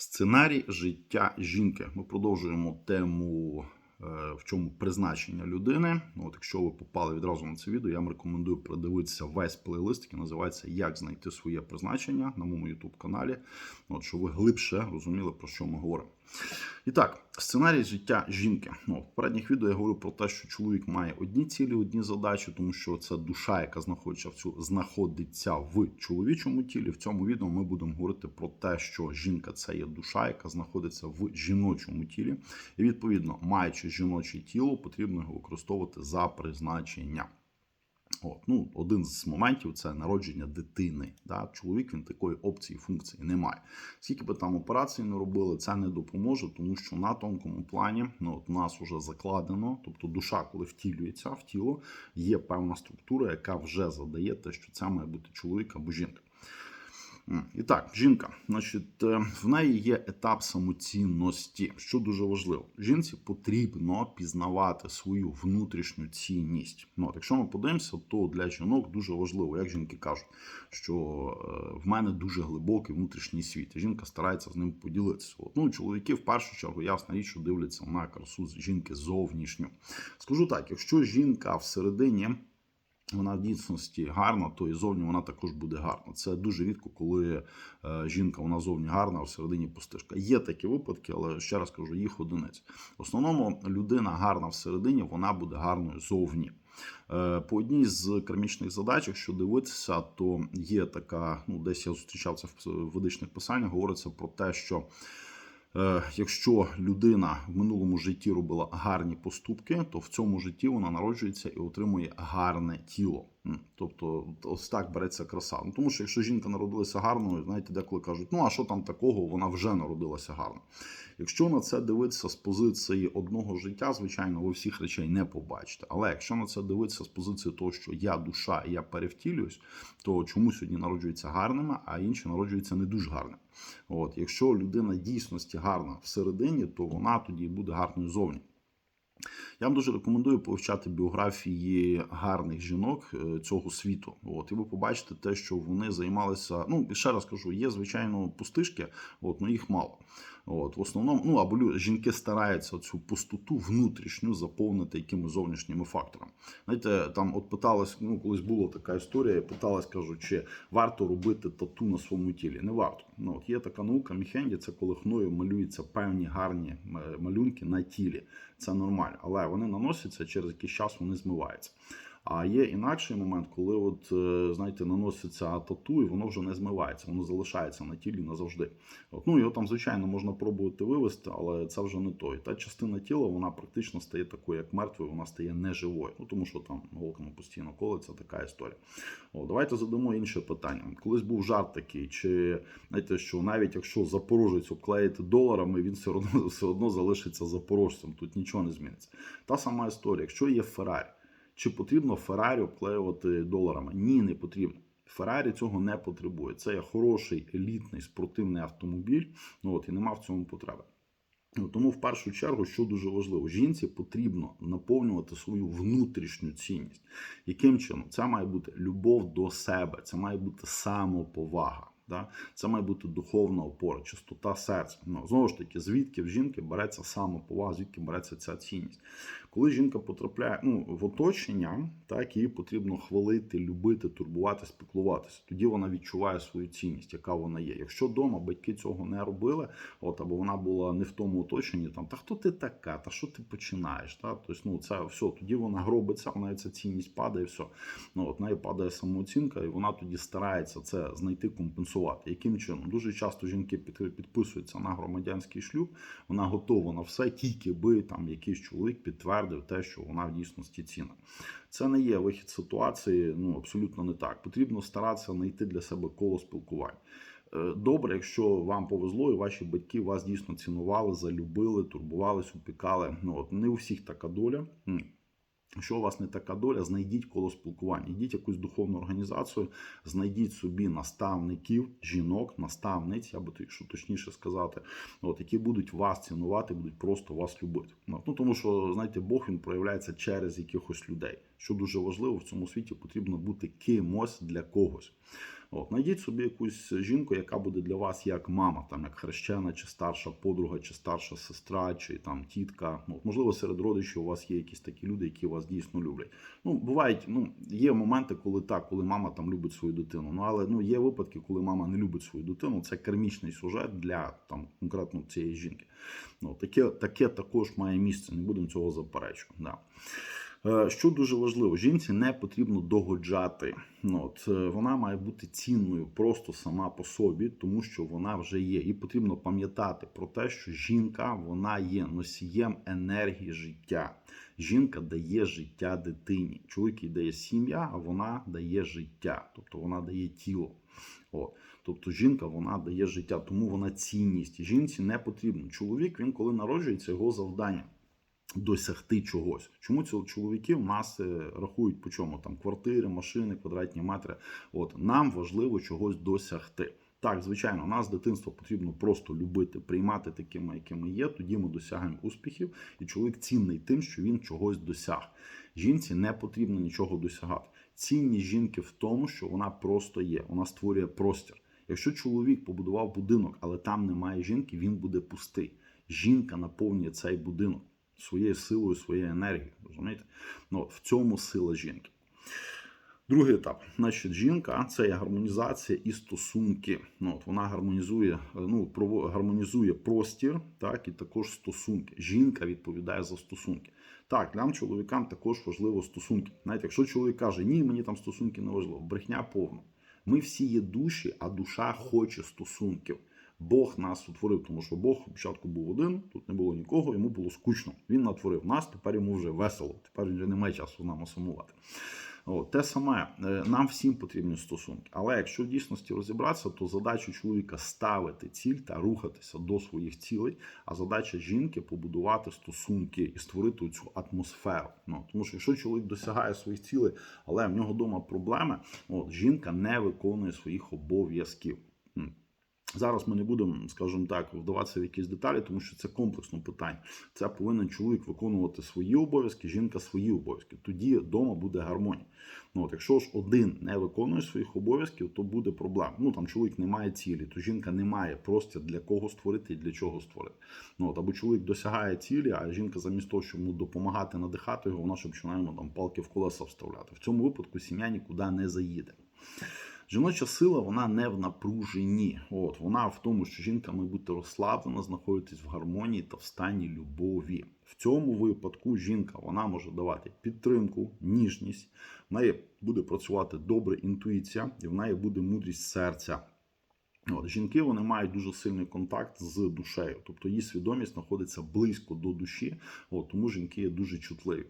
Сценарій життя жінки. Ми продовжуємо тему, е, в чому призначення людини. Ну, от якщо ви попали відразу на це відео, я вам рекомендую продивитися весь плейлист, який називається Як знайти своє призначення на моєму youtube каналі. От щоб ви глибше розуміли, про що ми говоримо. І так, сценарій життя жінки. Ну, в попередніх відео я говорю про те, що чоловік має одні цілі, одні задачі, тому що це душа, яка знаходиться в цю знаходиться в чоловічому тілі. В цьому відео ми будемо говорити про те, що жінка це є душа, яка знаходиться в жіночому тілі, і відповідно, маючи жіноче тіло, потрібно його використовувати за призначенням. От, ну, один з моментів це народження дитини. Да? Чоловік він такої опції функції не має. Скільки би там операцій не робили, це не допоможе, тому що на тонкому плані ну, от нас вже закладено, тобто душа, коли втілюється в тіло, є певна структура, яка вже задає те, що це має бути чоловік або жінка. І так, жінка, значить, е, в неї є етап самоцінності, що дуже важливо. Жінці потрібно пізнавати свою внутрішню цінність. Ну, от, якщо ми подивимося, то для жінок дуже важливо, як жінки кажуть, що е, в мене дуже глибокий внутрішній світ. Жінка старається з ним поділитися. От, ну, чоловіки в першу чергу, ясна річ, що дивляться на красу жінки зовнішню. Скажу так, якщо жінка всередині вона в дійсності гарна, то і зовні вона також буде гарна. Це дуже рідко, коли е, жінка вона зовні гарна, а всередині пустишка. Є такі випадки, але ще раз кажу, їх одиниць. В основному людина гарна всередині, вона буде гарною зовні. Е, По одній з кармічних задач, якщо дивитися, то є така, ну десь я зустрічав це в ведичних писаннях, говориться про те, що. Е, Якщо людина в минулому житті робила гарні поступки, то в цьому житті вона народжується і отримує гарне тіло. Тобто, ось так береться краса. Ну тому що якщо жінка народилася гарною, знаєте, деколи кажуть, ну а що там такого, вона вже народилася гарно. Якщо на це дивитися з позиції одного життя, звичайно, ви всіх речей не побачите. Але якщо на це дивитися з позиції того, що я душа я перевтілююсь, то чомусь одні народжуються гарними, а інші народжуються не дуже гарними. От, якщо людина дійсності гарна всередині, то вона тоді буде гарною зовні. Я вам дуже рекомендую повчати біографії гарних жінок е, цього світу. От, і ви побачите те, що вони займалися. Ну, ще раз кажу, є, звичайно, пустишки, от, але їх мало. От, в основному, ну або жінки стараються цю пустоту внутрішню заповнити якимись зовнішніми факторами. Знаєте, там от питалась, ну колись була така історія, питалась, кажу, чи варто робити тату на своєму тілі. Не варто. Ну от є така наука Міхенді, це коли хною малюються певні гарні малюнки на тілі. Це нормально, але вони наносяться через якийсь час, вони змиваються. А є інакший момент, коли от е, знаєте, наноситься тату, і воно вже не змивається, воно залишається на тілі назавжди. От, ну його там, звичайно, можна пробувати вивести, але це вже не той. Та частина тіла вона практично стає такою, як мертвою, вона стає неживою. Ну тому що там голками постійно колиться така історія. О, давайте задамо інше питання. Колись був жарт такий, чи знаєте, що навіть якщо запорожець обклеїти доларами, він все одно все одно залишиться запорожцем. Тут нічого не зміниться. Та сама історія, якщо є Феррарі. Чи потрібно Феррарі обклеювати доларами? Ні, не потрібно. Феррарі цього не потребує. Це є хороший елітний спортивний автомобіль. Ну от і нема в цьому потреби. Ну, Тому в першу чергу, що дуже важливо, жінці потрібно наповнювати свою внутрішню цінність. Яким чином? Це має бути любов до себе, це має бути самоповага. Да? Це має бути духовна опора, чистота серця. Ну, знову ж таки, звідки в жінки береться самоповага, звідки береться ця цінність. Коли жінка потрапляє ну, в оточення, так її потрібно хвалити, любити, турбувати, спіклуватися. Тоді вона відчуває свою цінність, яка вона є. Якщо вдома батьки цього не робили, от або вона була не в тому оточенні, там та хто ти така, та що ти починаєш? Та? Тобто, ну це все, тоді вона гробиться, вона ця цінність падає, все. Ну от неї падає самооцінка, і вона тоді старається це знайти, компенсувати. Яким чином? Дуже часто жінки підписуються на громадянський шлюб, вона готова на все, тільки би там якийсь чоловік підтвердив те, що вона в дійсності цінна. Це не є вихід ситуації, ну абсолютно не так. Потрібно старатися знайти для себе коло спілкувань. Е, Добре, якщо вам повезло, і ваші батьки вас дійсно цінували, залюбили, турбувались, опікали. Ну от не у всіх така доля. Якщо у вас не така доля, знайдіть коло спілкування, йдіть якусь духовну організацію, знайдіть собі наставників, жінок, наставниць, я би якщо точніше сказати, от, які будуть вас цінувати, будуть просто вас любити. Ну тому що знаєте, Бог він проявляється через якихось людей. Що дуже важливо в цьому світі, потрібно бути кимось для когось. От, знайдіть собі якусь жінку, яка буде для вас як мама, там як хрещена, чи старша подруга, чи старша сестра, чи там тітка. От, можливо, серед родичів у вас є якісь такі люди, які вас дійсно люблять. Ну, бувають, ну є моменти, коли так, коли мама там любить свою дитину. Ну але ну є випадки, коли мама не любить свою дитину. Це кармічний сюжет для там конкретно цієї жінки. Ну таке, таке також має місце. Не будемо цього заперечувати. Да. Е, Що дуже важливо, жінці не потрібно догоджати. Ну, от, е, вона має бути цінною просто сама по собі, тому що вона вже є. І потрібно пам'ятати про те, що жінка вона є носієм енергії життя. Жінка дає життя дитині. Чоловік дає сім'я, а вона дає життя, тобто вона дає тіло. От. Тобто жінка вона дає життя, тому вона цінність. Жінці не потрібно. Чоловік, він коли народжується, його завдання досягти чогось. Чому ці чоловіки в нас е, рахують по чому? Там квартири, машини, квадратні метри. От нам важливо чогось досягти. Так, звичайно, нас з дитинства потрібно просто любити, приймати такими, якими є. Тоді ми досягаємо успіхів, і чоловік цінний тим, що він чогось досяг. Жінці не потрібно нічого досягати. Цінність жінки в тому, що вона просто є, вона створює простір. Якщо чоловік побудував будинок, але там немає жінки, він буде пустий. Жінка наповнює цей будинок своєю силою, своєю енергією. Розумієте? Ну, в цьому сила жінки. Другий етап, значить, жінка це є гармонізація і стосунки. Ну, от вона гармонізує, ну гармонізує простір, так і також стосунки. Жінка відповідає за стосунки. Так, нам, чоловікам, також важливо стосунки. Навіть якщо чоловік каже, ні, мені там стосунки не важливо, брехня повна. Ми всі є душі, а душа хоче стосунків. Бог нас утворив, тому що Бог спочатку був один, тут не було нікого, йому було скучно. Він натворив нас, тепер йому вже весело. Тепер вже немає часу нам сумувати. От, те саме е, нам всім потрібні стосунки. Але якщо в дійсності розібратися, то задача чоловіка ставити ціль та рухатися до своїх цілей, а задача жінки побудувати стосунки і створити цю атмосферу. Ну тому що якщо чоловік досягає своїх цілей, але в нього вдома проблеми, от жінка не виконує своїх обов'язків. Зараз ми не будемо, скажімо так, вдаватися в якісь деталі, тому що це комплексно питання. Це повинен чоловік виконувати свої обов'язки, жінка свої обов'язки. Тоді вдома буде гармонія. Ну от якщо ж один не виконує своїх обов'язків, то буде проблема. Ну там чоловік не має цілі, то жінка не має простір для кого створити і для чого створити. Ну от або чоловік досягає цілі, а жінка замість того, щоб йому допомагати надихати його, вона ж починає там палки в колеса вставляти. В цьому випадку сім'я нікуди не заїде. Жіноча сила вона не в напруженні. От вона в тому, що жінка має бути розслаблена, знаходитись в гармонії та в стані любові. В цьому випадку жінка вона може давати підтримку, ніжність. В неї буде працювати добра інтуїція, і в неї буде мудрість серця. От, жінки вони мають дуже сильний контакт з душею, тобто її свідомість знаходиться близько до душі, от, тому жінки є дуже чутливі.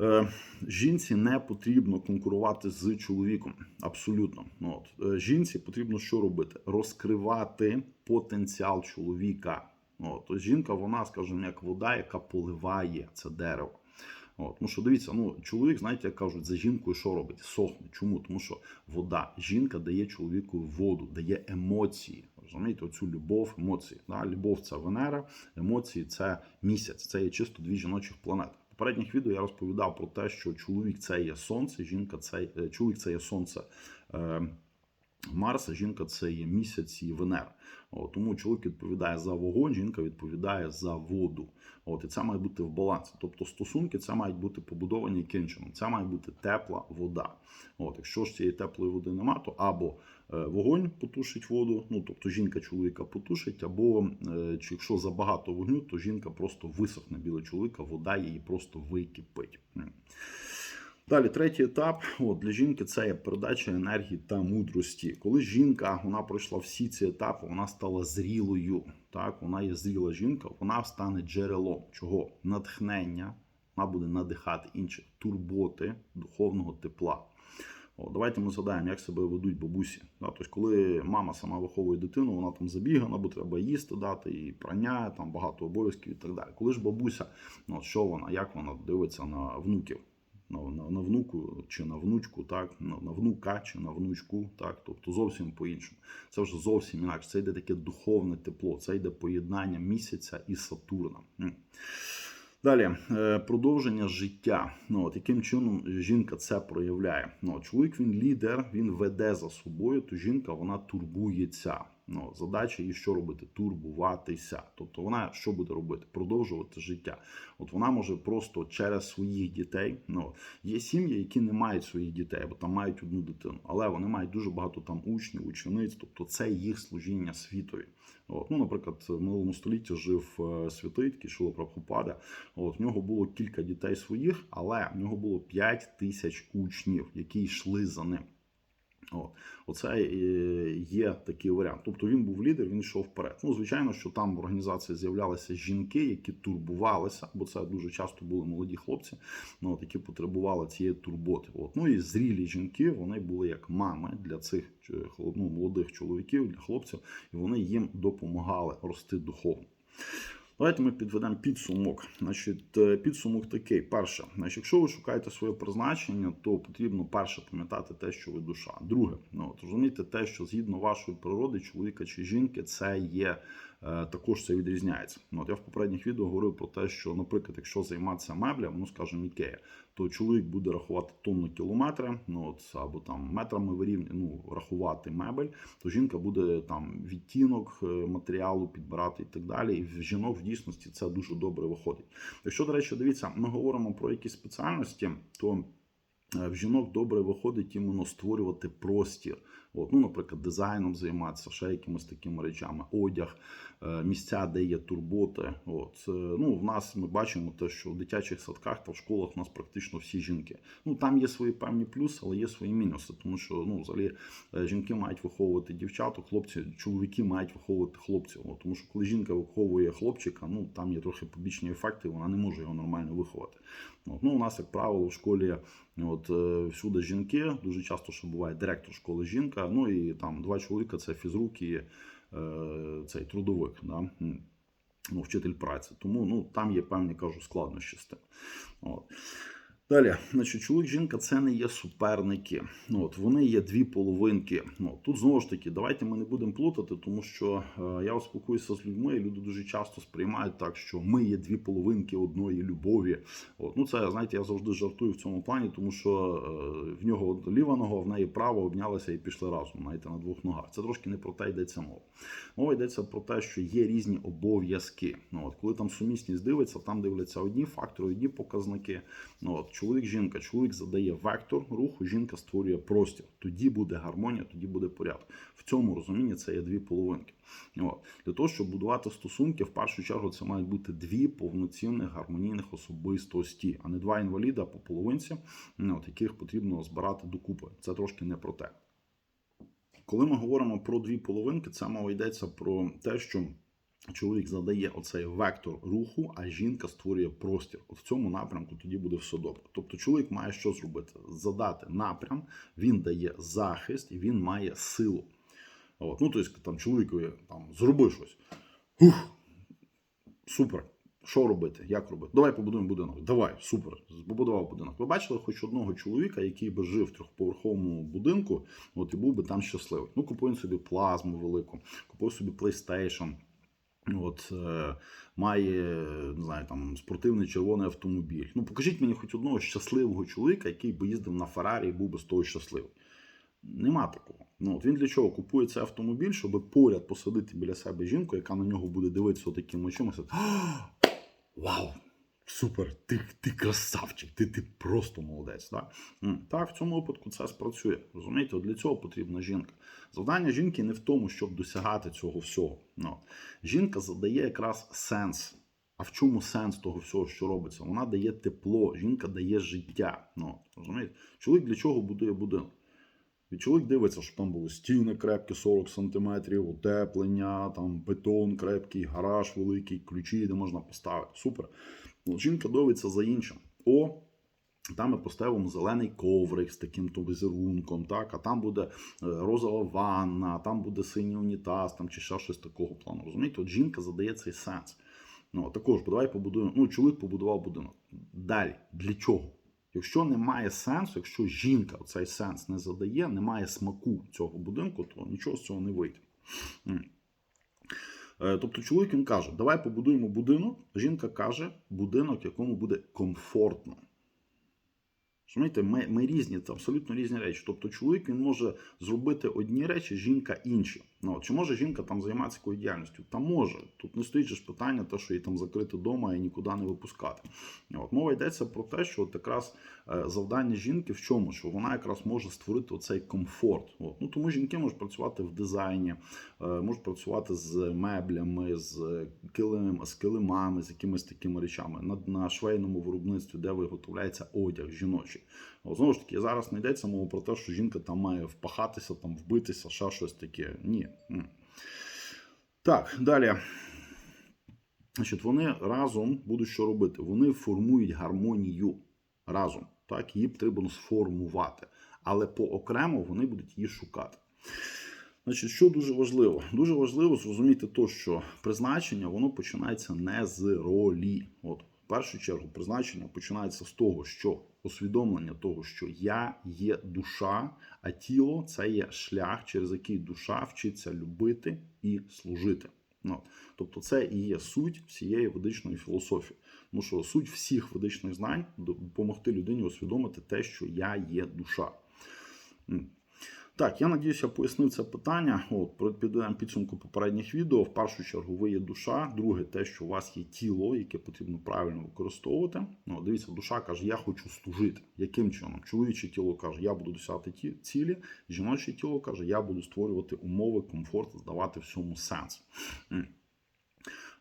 Е, Жінці не потрібно конкурувати з чоловіком. Абсолютно. Ну, От. Е, Жінці потрібно що робити? Розкривати потенціал чоловіка. От. Тобто жінка, вона, скажімо, як вода, яка поливає це дерево. От. Тому що дивіться, ну чоловік, знаєте, як кажуть, за жінкою що робить? Сохне. Чому? Тому що вода. Жінка дає чоловіку воду, дає емоції. Розумієте, оцю любов, емоції. Да? Любов це Венера, емоції це місяць. Це є чисто дві жіночих планети. Попередніх відео я розповідав про те, що чоловік це є сонце, жінка це е, чоловік це є сонце. Марса, жінка це є місяць і Венера. От, тому чоловік відповідає за вогонь, жінка відповідає за воду. От, і це має бути в балансі. Тобто стосунки це мають бути побудовані яким чином. Це має бути тепла вода. От, якщо ж цієї теплої води нема, то або е, вогонь потушить воду, ну тобто жінка чоловіка потушить, або е, чи якщо забагато вогню, то жінка просто висохне біля чоловіка, вода її просто википить. Далі, третій етап от, для жінки це є передача енергії та мудрості. Коли жінка вона пройшла всі ці етапи, вона стала зрілою. Так, вона є зріла жінка, вона стане джерелом чого? Натхнення, вона буде надихати інших турботи, духовного тепла. О, давайте ми згадаємо, як себе ведуть бабусі. Да, тобто, коли мама сама виховує дитину, вона там забігана, бо треба їсти дати, і прання, там багато обов'язків і так далі. Коли ж бабуся, ну, що вона, як вона дивиться на внуків? На, на, на внуку чи на внучку, так, на, на внука чи на внучку, так, тобто зовсім по-іншому. Це вже зовсім інакше. Це йде таке духовне тепло, це йде поєднання місяця і Сатурна. Далі е, продовження життя. Ну от яким чином жінка це проявляє? Ну чоловік він лідер, він веде за собою. То жінка вона турбується. Ну задача її що робити? Турбуватися. Тобто вона що буде робити? Продовжувати життя. От вона може просто через своїх дітей. Ну є сім'ї, які не мають своїх дітей, бо там мають одну дитину, але вони мають дуже багато там учнів, учениць. Тобто це їх служіння світові. От, ну, наприклад, в минулому столітті жив е, святий Шила Прабхупада. От в нього було кілька дітей своїх, але в нього було 5 тисяч учнів, які йшли за ним. От. Оце е, є такий варіант. Тобто він був лідер, він йшов вперед. Ну, звичайно, що там в організації з'являлися жінки, які турбувалися, бо це дуже часто були молоді хлопці, ну, от, які потребували цієї турботи. От. Ну і зрілі жінки, вони були як мами для цих е, ну, молодих чоловіків, для хлопців, і вони їм допомагали рости духовно. Давайте ми підведемо підсумок. Значить, е, підсумок такий: перше, значить, якщо ви шукаєте своє призначення, то потрібно перше пам'ятати те, що ви душа. Друге, ну от розумієте, те, що згідно вашої природи, чоловіка чи жінки, це є. е, Також це відрізняється. Ну, от я в попередніх відео говорив про те, що, наприклад, якщо займатися меблями, ну скажімо, Ікея, то чоловік буде рахувати тонну кілометри, ну от або там метрами вирівня, ну рахувати мебель, то жінка буде там відтінок е, матеріалу підбирати і так далі. І в жінок в дійсності це дуже добре виходить. Якщо, до речі, дивіться, ми говоримо про якісь спеціальності, то е, в жінок добре виходить іменно створювати простір. От, ну, наприклад, дизайном займатися, ще якимись такими речами, одяг, місця, де є турботи. От, е, ну, в нас ми бачимо те, що в дитячих садках та в школах у нас практично всі жінки. Ну, там є свої певні плюси, але є свої мінуси, тому що ну, взагалі е, жінки мають виховувати дівчаток, хлопці, чоловіки мають виховувати хлопців. От, тому що коли жінка виховує хлопчика, ну там є трохи побічні ефекти, вона не може його нормально виховати. От, ну, у нас, як правило, в школі от, е, всюди жінки, дуже часто що буває директор школи жінка, ну і там два чоловіка це фізрук і е, цей трудовик. Да? Ну, вчитель праці. Тому ну, там є певні кажу складнощі з тим. От. Далі, значить, чоловік, жінка це не є суперники. Ну, от, вони є дві половинки. Ну, тут знову ж таки, давайте ми не будемо плутати, тому що е, я спілкуюся з людьми, і люди дуже часто сприймають так, що ми є дві половинки одної любові. От, ну, це знаєте, я завжди жартую в цьому плані, тому що е, в нього ліва нога, в неї права обнялася і пішли разом, знаєте, на двох ногах. Це трошки не про те йдеться мова. Мова йдеться про те, що є різні обов'язки. Ну, от, коли там сумісність дивиться, там дивляться одні фактори, одні показники. Ну, от, чоловік, жінка, чоловік задає вектор руху, жінка створює простір. Тоді буде гармонія, тоді буде порядок. В цьому розумінні це є дві половинки. От. Для того, щоб будувати стосунки, в першу чергу це мають бути дві повноцінних гармонійних особистості, а не два інваліда по половинці, от, яких потрібно збирати докупи. Це трошки не про те. Коли ми говоримо про дві половинки, це мова йдеться про те, що чоловік задає оцей вектор руху, а жінка створює простір. От в цьому напрямку тоді буде все добре. Тобто чоловік має що зробити? Задати напрям, він дає захист і він має силу. От. Ну, тобто, там чоловікові там зроби щось. Ух, супер. Що робити? Як робити? Давай побудуємо будинок. Давай, супер. Побудував будинок. Ви бачили хоч одного чоловіка, який би жив в трьохповерховому будинку, от і був би там щасливий. Ну, купує собі плазму велику, купує собі PlayStation. От е, має не знаю, там спортивний червоний автомобіль. Ну покажіть мені хоч одного щасливого чоловіка, який би їздив на Феррарі і був би з того щасливий. Нема такого. Ну от він для чого купує цей автомобіль, щоб поряд посадити біля себе жінку, яка на нього буде дивитися таким очима. Вау! Супер! Ти, ти красавчик, ти, ти просто молодець. Так? Так, в цьому випадку це спрацює. Розумієте, для цього потрібна жінка. Завдання жінки не в тому, щоб досягати цього всього. Ну, жінка задає якраз сенс. А в чому сенс того всього, що робиться? Вона дає тепло, жінка дає життя. Ну, розумієте? Чоловік для чого будує будинок? І чоловік дивиться, що там були стіни крепкі 40 см, утеплення, там бетон крепкий, гараж великий, ключі, де можна поставити. Супер. Жінка дивиться за іншим. О, там ми поставимо зелений коврик з таким то візерунком, так, а там буде е, розова ванна, там буде синій унітаз, там чи ще щось такого плану. Розумієте, от жінка задає цей сенс. Ну, також, давай побудуємо. Ну, чоловік побудував будинок. Далі, для чого? Якщо немає сенсу, якщо жінка цей сенс не задає, немає смаку цього будинку, то нічого з цього не вийде. Е, Тобто чоловік він каже, давай побудуємо будинок. Жінка каже, будинок, якому буде комфортно. Розумієте, ми, ми різні, це абсолютно різні речі. Тобто чоловік він може зробити одні речі, жінка інші. Ну, от, чи може жінка там займатися такою діяльністю? Та може. Тут не стоїть ж питання, те, що її там закрити вдома і нікуди не випускати. От, мова йдеться про те, що от якраз е, завдання жінки в чому? Що вона якраз може створити оцей комфорт. От. Ну, тому жінки можуть працювати в дизайні, е, можуть працювати з меблями, з, килим, з килимами, з якимись такими речами на, на швейному виробництві, де виготовляється одяг жіночий. Знову ж таки, зараз не йдеться мова про те, що жінка там має впахатися, там вбитися, ще щось таке. Ні. Так, далі. Значить, вони разом будуть що робити? Вони формують гармонію разом. Так, її потрібно сформувати. Але поокремо вони будуть її шукати. Значить, що дуже важливо? Дуже важливо зрозуміти то, що призначення воно починається не з ролі. От, в першу чергу, призначення починається з того, що усвідомлення того, що я є душа, а тіло це є шлях, через який душа вчиться любити і служити. Ну, тобто, це і є суть всієї ведичної філософії. Тому що суть всіх ведичних знань допомогти людині усвідомити те, що я є душа. Так, я надіюсь, я пояснив це питання. От, підведемо підсумку попередніх відео. В першу чергу, ви є душа. Друге, те, що у вас є тіло, яке потрібно правильно використовувати. Ну, дивіться, душа каже, я хочу служити. Яким чином? Чоловіче тіло каже, я буду досягати цілі. Жіноче тіло каже, я буду створювати умови, комфорт, здавати всьому сенс.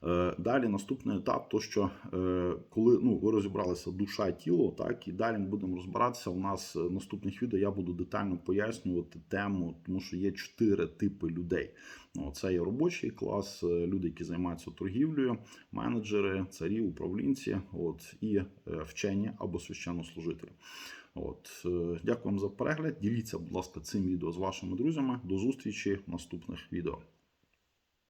Е, Далі наступний етап, то що е, коли ну ви розібралися душа тіло, так і далі ми будемо розбиратися. У нас е, в наступних відео я буду детально пояснювати тему, тому що є чотири типи людей. Ну, це є робочий клас, е, люди, які займаються торгівлею, менеджери, царі, управлінці, от і е, вчені або священнослужителі. От е, дякую вам за перегляд. Діліться, будь ласка, цим відео з вашими друзями. До зустрічі в наступних відео.